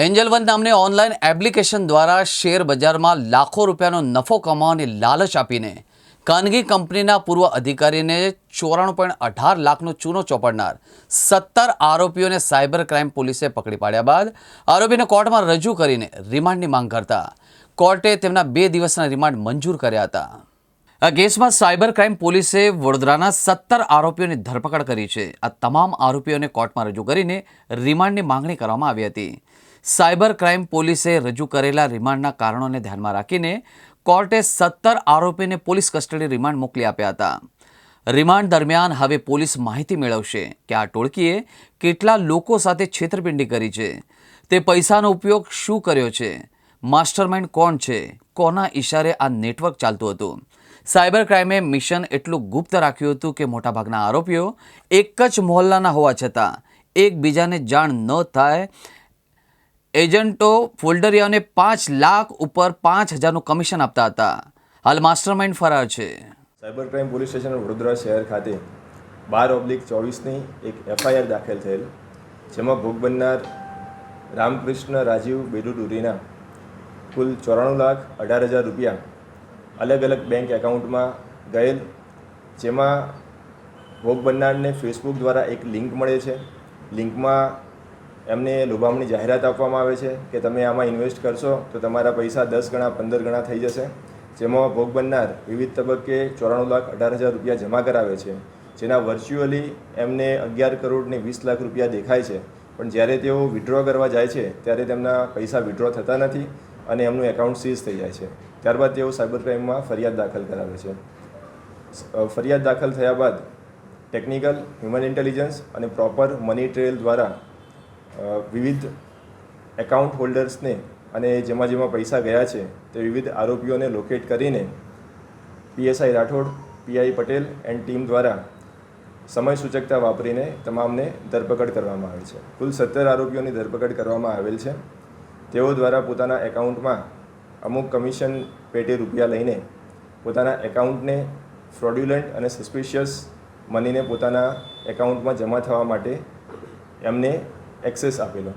Angel one નામની online application દ્વારા share બજારમાં લાખો રૂપિયાનો નફો કમાવાની લાલચ આપીને ખાનગી કંપનીના પૂર્વ અધિકારીને ચોરાણું પોઈન્ટ અઢાર લાખનો ચૂનો ચોપડનાર સત્તર આરોપીઓને સાયબર ક્રાઇમ પોલીસે પકડી પાડ્યા બાદ આરોપીને કોર્ટમાં રજૂ કરીને રિમાન્ડની માંગ કરતા કોર્ટે તેમના બે દિવસના રિમાન્ડ મંજૂર કર્યા હતા. આ કેસમાં સાયબર ક્રાઇમ પોલીસે વડોદરાના સત્તર આરોપીઓની ધરપકડ કરી છે. આ તમામ આરોપીઓને કોર્ટમાં રજૂ કરીને રિમાન્ડની માંગણી કરવામાં આવી હતી. સાયબર ક્રાઇમ પોલીસે રજૂ કરેલા રિમાન્ડના કારણોને ધ્યાનમાં રાખીને કોર્ટે સત્તર આરોપીને પોલીસ કસ્ટડી રિમાન્ડ મોકલી આપ્યા હતા. રિમાન્ડ દરમિયાન હવે પોલીસ માહિતી મેળવશે કે આ ટોળકીએ કેટલા લોકો સાથે છેતરપિંડી કરી છે, તે પૈસાનો ઉપયોગ શું કર્યો છે, માસ્ટરમાઇન્ડ કોણ છે, કોના ઇશારે આ નેટવર્ક ચાલતું હતું. સાયબર ક્રાઇમે મિશન એટલું ગુપ્ત રાખ્યું હતું કે મોટાભાગના આરોપીઓ એક જ મોહલ્લાના હોવા છતાં એકબીજાને જાણ ન થાય એજન્ટો ફોલ્ડરિયાને પાંચ લાખ ઉપર પાંચ હજારનું કમિશન આપતા હતા. હાલ માસ્ટરમાઇન્ડ ફરાર છે. Cyber crime police station Vadodara શહેર ખાતે બાર ઓબ્લિક ચોવીસની એક એફઆઈઆર દાખલ થયેલ, જેમાં ભોગ બનનાર રામકૃષ્ણ રાજીવ બેડુડુરીના કુલ ચોરાણું લાખ અઢાર હજાર રૂપિયા અલગ અલગ બેંક એકાઉન્ટમાં ગયેલ, જેમાં ભોગ બનનારને ફેસબુક દ્વારા એક લિંક મળે છે. લિંકમાં એમને લોભામણી જાહેરાત આપવામાં આવે છે કે તમે આમાં ઇન્વેસ્ટ કરશો તો તમારા પૈસા દસ ગણા, પંદર ગણા થઈ જશે. જેમાં ભોગ બનનાર વિવિધ તબક્કે ચોરાણું લાખ અઢાર હજાર રૂપિયા જમા કરાવે છે. જેના વર્ચ્યુઅલી એમને અગિયાર કરોડ ને વીસ લાખ રૂપિયા દેખાય છે. પણ જ્યારે તેઓ વિડ્રો કરવા જાય છે, ત્યારે તેમના પૈસા વિડ્રો થતા નથી અને એમનું એકાઉન્ટ સીઝ થઈ જાય છે. ત્યારબાદ તેઓ સાયબર ક્રાઇમમાં ફરિયાદ દાખલ કરાવે છે. ફરિયાદ દાખલ થયા બાદ ટેકનિકલ હ્યુમન ઇન્ટેલિજન્સ અને પ્રોપર મની ટ્રેલ દ્વારા વિવિધ એકાઉન્ટ હોલ્ડર્સને અને જેમાં જેમાં પૈસા ગયા છે, તે વિવિધ આરોપીઓને લોકેટ કરીને PSI Rathod PI Patel and team દ્વારા સમય સૂચકતા વાપરીને તમામને ધરપકડ કરવામાં આવી છે. કુલ સત્તર આરોપીઓની ધરપકડ કરવામાં આવેલ છે. તેઓ દ્વારા પોતાના એકાઉન્ટમાં અમુક કમિશન પેટે રૂપિયા લઈને પોતાના એકાઉન્ટને ફ્રોડ્યુલન્ટ અને સસ્પિશિયસ મનીને પોતાના એકાઉન્ટમાં જમા થવા માટે એમને એક્સેસ આપેલો.